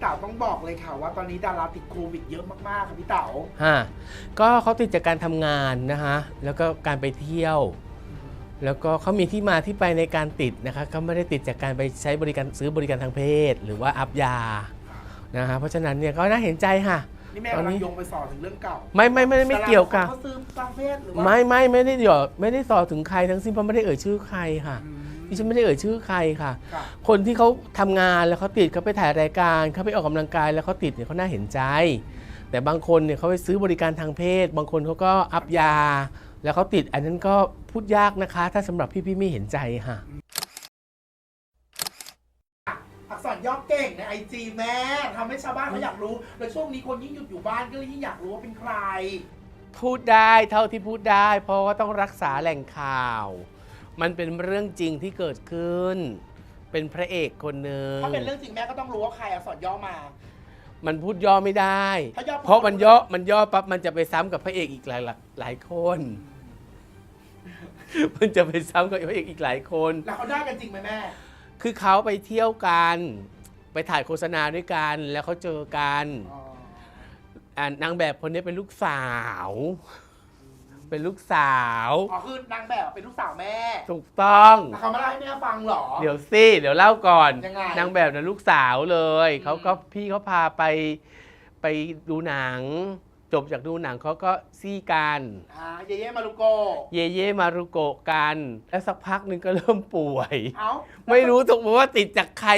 พี่เต๋าต้องบอกเลยค่ะว่าตอนนี้ดาราติดโควิดเยอะมากๆค่ะพี่เต๋าฮะก็เขาติดจากการทำงานนะฮะแล้วก็การไปเที่ยว แล้วก็เขามีที่มาที่ไปในการติดนะคะเขาไม่ได้ติดจากการไปใช้บริการซื้อบริการทางเพศ หรือว่าอัพยานะฮะเพราะฉะนั้นเนี่ยก็น่าเห็นใจค่ะ นี่แม่ตอนกำลันี้งโยงไปสอนถึงเรื่องเก่าไม่ไม่ไม่ไม่เกี่ยวกับ ดาราเขาซื้อทางเพศหรือว่าไม่ไม่ไม่ได้เดี๋ยวไม่ได้สอบถึงใครทั้งสิ้นเพราะไม่ได้เอ่ยชื่อใครค่ะ อืม ดิฉันไม่ได้เอ่ยชื่อใครค่ะค่ะ คนที่เขาทำงานแล้วเขาติดเขาไปถ่ายรายการเขาไปออกกำลังกายแล้วเขาติดเนี่ยเขาน่าเห็นใจ แต่บางคนเนี่ยเขาไปซื้อบริการทางเพศ บางคนเขาก็อัพยา แล้วเขาติด อันนั้นก็พูดยากนะคะ ถ้าสำหรับพี่ๆไม่เห็นใจค่ะ อักษรย่อเก่งในไอจีแม่ทำให้ชาวบ้านเขาอยากรู้ แล้วช่วงนี้คนยิ่งหยุดอยู่บ้านก็เลยยิ่งอยากรู้ว่าเป็นใคร พูดได้เท่าที่พูดได้ เพราะว่าต้องรักษาแหล่งข่าว มันเป็นเรื่องจริงที่เกิดขึ้น เป็นพระเอกคนหนึ่งถ้าเป็นเรื่องจริงแม่ก็ต้องรู้ว่าใครอักษรย่อมา มันพูดย่อไม่ได้ ถ้าย่อเพราะมันย่อมันย่อปั๊บมันจะไปซ้ำกับพระเอกอีกหลายหลายคน มันจะไปซ้ำกับพระเอกอีกหลายคน แล้วเขาได้กันจริงไหมแม่ คือเขาไปเที่ยวกัน ไปถ่ายโฆษณาด้วยกัน แล้วเขาเจอกันอ๋อ อ่านางแบบคนนี้เป็นลูกสาว เป็นลูกสาว อ๋อคือนางแบบเป็นลูกสาวแม่ถูกต้อง แล้วเขามาเล่าให้แม่ฟังเหรอ เดี๋ยวสิเดี๋ยวเล่าก่อนยังไงนางแบบน่ะลูกสาวเลยอืมเขาก็พี่เขาพาไปไปดูหนัง จบจากดูหนังเขาก็ซี่กันอ่าเยเย่มารุโกเยเย่มารุโกะกัน แล้วสักพักหนึ่งก็เริ่มป่วย เอ้าไม่รู้ตกว่าติดจากใคร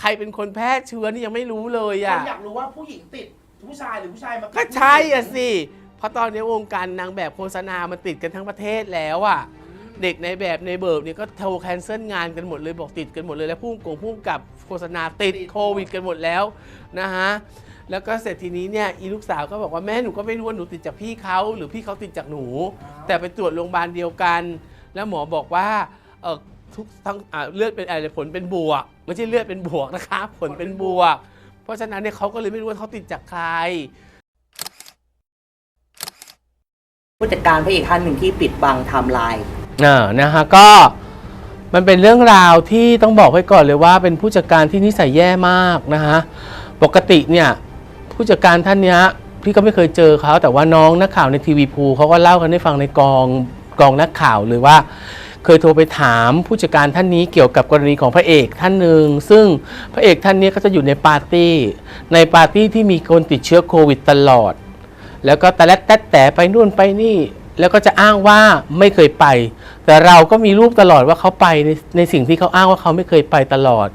ใครเป็นคนแพร่เชื้อนี่ยังไม่รู้เลยคอะนอยากรู้ว่าผู้หญิงติดผู้ชายหรือผู้ชายมาก็ใช่อะสิเพ ราะตอนนี้วงการนางแบบโฆษณามันติดกันทั้งประเทศแล้วอะเด็กในแบบในเบิร์บเนี่ยก็โทรแคนเซิลงานกันหมดเลยบอกติดกันหมดเลยแล้วพุ่งกงพุ่งกับโฆษณาติดโควิดกันหมดแล้วนะฮะแล้วก็เสร็จทีนี้เนี่ยอีลูกสาวก็บอกว่าแม่หนูก็ไม่รู้ว่าหนูติดจากพี่เขาหรือพี่เขาติดจากหนู แต่ไปตรวจโรงพยาบาลเดียวกัน แล้วหมอบอกว่าเออทุกทั้งอ่าเลือดเป็นอะไรผลเป็นบวกไม่ใช่เลือดเป็นบวกนะคะผลเป็นบวก เพราะฉะนั้นเนี่ยเขาก็เลยไม่รู้ว่าเขาติดจากใคร ผู้ จัดการพระเอกท่านหนึ่งที่ปิดบังไทม์ไลน์อ่านะฮะก็มันเป็นเรื่องราวที่ต้องบอกไว้ก่อนเลยว่า เป็นผู้จัดการที่นิสัยแย่มากนะฮะปกติเนี่ยผู้จัดการท่านเนี้ยพี่ก็ไม่เคยเจอเขาแต่ว่าน้องนักข่าวในทีวีพูเขาก็เล่ากันให้ฟังในกองกองนักข่าวเลยว่า เคยโทรไปถามผู้จัดการท่านนี้เกี่ยวกับกรณีของพระเอกท่านหนึ่งซึ่งพระเอกท่านนี้ก็จะอยู่ในปาร์ตี้ในปาร์ตี้ที่มีคนติดเชื้อโควิดตลอด แล้วก็แต่ละแต่แต่ไปนู่นไปนี่ แล้วก็จะอ้างว่าไม่เคยไป แต่เราก็มีรูปตลอดว่าเขาไปในในสิ่งที่เขาอ้างว่าเขาไม่เคยไปตลอด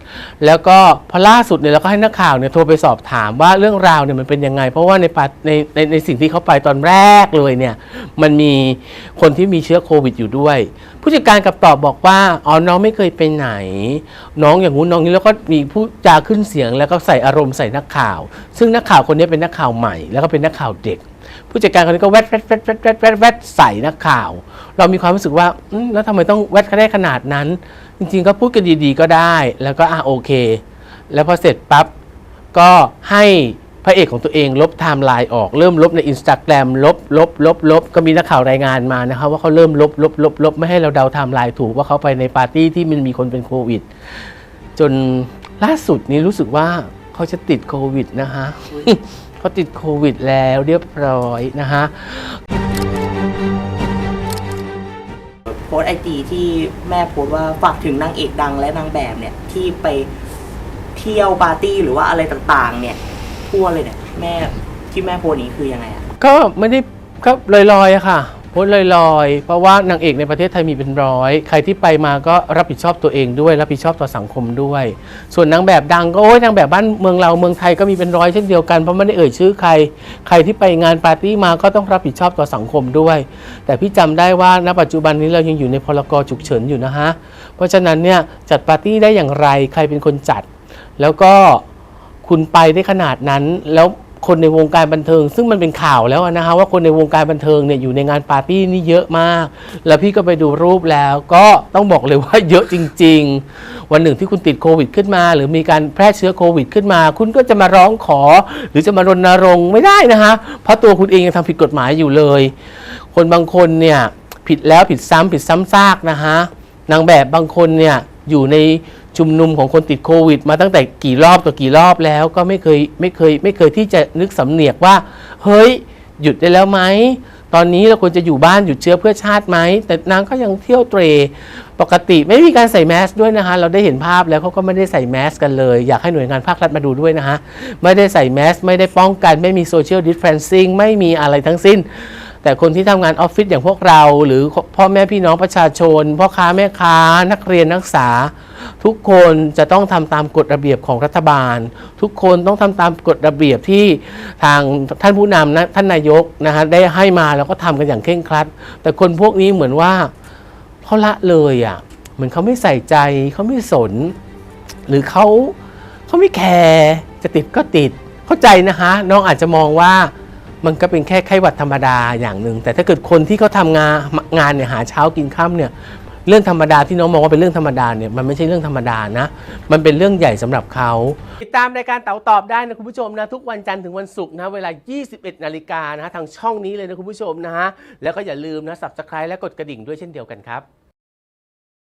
แล้วก็พอล่าสุดเนี่ยเราก็ให้นักข่าวเนี่ยโทรไปสอบถามว่าเรื่องราวเนี่ยมันเป็นยังไง เพราะว่าในปาในในในสิ่งที่เขาไปตอนแรกเลยเนี่ยมันมีคนที่มีเชื้อโควิดอยู่ด้วย ผู้จัดการกับตอบบอกว่าอ๋อน้องไม่เคยไปไหน น้องอย่างงู้นน้องนี้แล้วก็มีผู้จาขึ้นเสียงแล้วก็ใส่อารมณ์ใส่นักข่าว ซึ่งนักข่าวคนนี้เป็นนักข่าวใหม่ แล้วก็เป็นนักข่าวเด็ก ผู้จัดการคนนี้ก็แวดแวดแวดแวดแวดแวดแวดใส่นักข่าว เรามีความรู้สึกว่าอืมแล้วทำไมต้องแวดเขาได้ขนาดนั้น จริงๆก็พูดกันดีๆก็ได้ แล้วก็อะโอเค แล้วพอเสร็จปั๊บก็ให้พระเอกของตัวเองลบไทม์ไลน์ออกเริ่มลบในอินสตาแกรมลบลบลบลบก็มีนักข่าวรายงานมานะครับว่าเขาเริ่มลบลบลบลบไม่ให้เราเดาไทม์ไลน์ถูกว่าเขาไปในปาร์ตี้ที่มันมีคนเป็นโควิด จนล่าสุดนี้รู้สึกว่าเขาจะติดโควิดนะฮะ เขาติดโควิดแล้วเรียบร้อยนะฮะโพสไอจีที่แม่โพสต์ว่าฝากถึงนางเอกดังและนางแบบเนี่ยที่ไปเที่ยวปาร์ตี้หรือว่าอะไรต่างๆ เนี่ย ทั่วเลยเนี่ย แม่ที่แม่โพสต์นี้คือยังไงอะก็ไม่ได้ก็ลอยๆอะค่ะโพสต์ลอยๆ เพราะว่านางเอกในประเทศไทยมีเป็นร้อย ใครที่ไปมาก็รับผิดชอบตัวเองด้วย รับผิดชอบต่อสังคมด้วย ส่วนนางแบบดังก็โอ้ยนางแบบบ้านเมืองเราเมืองไทยก็มีเป็นร้อยเช่นเดียวกันเพราะไม่ได้เอ่ยชื่อใคร ใครที่ไปงานปาร์ตี้มาก็ต้องรับผิดชอบต่อสังคมด้วย แต่พี่จำได้ว่าณปัจจุบันนี้เรายังอยู่ในพรกฉุกเฉินอยู่นะฮะเพราะฉะนั้นเนี่ยจัดปาร์ตี้ได้อย่างไรใครเป็นคนจัด แล้วก็คุณไปได้ขนาดนั้นแล้ว คนในวงการบันเทิง ซึ่งมันเป็นข่าวแล้วนะคะว่าคนในวงการบันเทิงเนี่ยอยู่ในงานปาร์ตี้นี่เยอะมาก แล้วพี่ก็ไปดูรูปแล้วก็ต้องบอกเลยว่าเยอะจริง ๆ วันหนึ่งที่คุณติดโควิดขึ้นมา หรือมีการแพร่เชื้อโควิดขึ้นมา คุณก็จะมาร้องขอ หรือจะมารณรงค์ไม่ได้นะคะเพราะตัวคุณเองยังทำผิดกฎหมายอยู่เลย คนบางคนเนี่ยผิดแล้วผิดซ้ำผิดซ้ำซากนะคะนางแบบบางคนเนี่ยอยู่ใน ชุมนุมของคนติดโควิด มาตั้งแต่กี่รอบต่อกี่รอบแล้วก็ไม่เคยไม่เคยไม่เคยที่จะนึกสำเนียกว่า เฮ้ย หยุดได้แล้วไหมตอนนี้เราควรจะอยู่บ้านหยุดเชื้อเพื่อชาติไหม แต่นางก็ยังเที่ยวเตรปกติไม่มีการใส่แมสด้วยนะคะ เราได้เห็นภาพแล้วเขาก็ไม่ได้ใส่แมสกันเลย อยากให้หน่วยงานภาครัฐมาดูด้วยนะคะไม่ได้ใส่แมสไม่ได้ป้องกัน ไม่มีโซเชียลดิส a ทนซิ่งไม่มีอะไรทั้งสิ้น แต่คนที่ทำงานออฟฟิศอย่างพวกเรา หรือพ่อแม่พี่น้องประชาชน พ่อค้าแม่ค้า นักเรียนนักศึกษา ทุกคนจะต้องทำตามกฎระเบียบของรัฐบาล ทุกคนต้องทำตามกฎระเบียบที่ทางท่านผู้นำนะท่านนายกนะฮะได้ให้มาแล้วก็ทำกันอย่างเคร่งครัด แต่คนพวกนี้เหมือนว่าเขาละเลยอะ่ะเหมือนเขาไม่ใส่ใจเขาไม่สน หรือเขาเขาไม่แคร์จะติดก็ติด เข้าใจนะคะน้องอาจจะมองว่า มันก็เป็นแค่ไข้หวัดธรรมดาอย่างหนึ่งแต่ถ้าเกิดคนที่เขาทำงานงานเนี่ยหาเช้ากินค่ำเนี่ยเรื่องธรรมดาที่น้องมองว่าเป็นเรื่องธรรมดาเนี่ยมันไม่ใช่เรื่องธรรมดานะ มันเป็นเรื่องใหญ่สำหรับเขาติดตามรายการเต๋าตอบได้นะคุณผู้ชมนะทุกวันจันทร์ถึงวันศุกร์นะเวลา 21 นาฬิกานะทางช่องนี้เลยนะคุณผู้ชมนะฮะแล้วก็อย่าลืมนะ subscribe และกดกระดิ่งด้วยเช่นเดียวกันครับ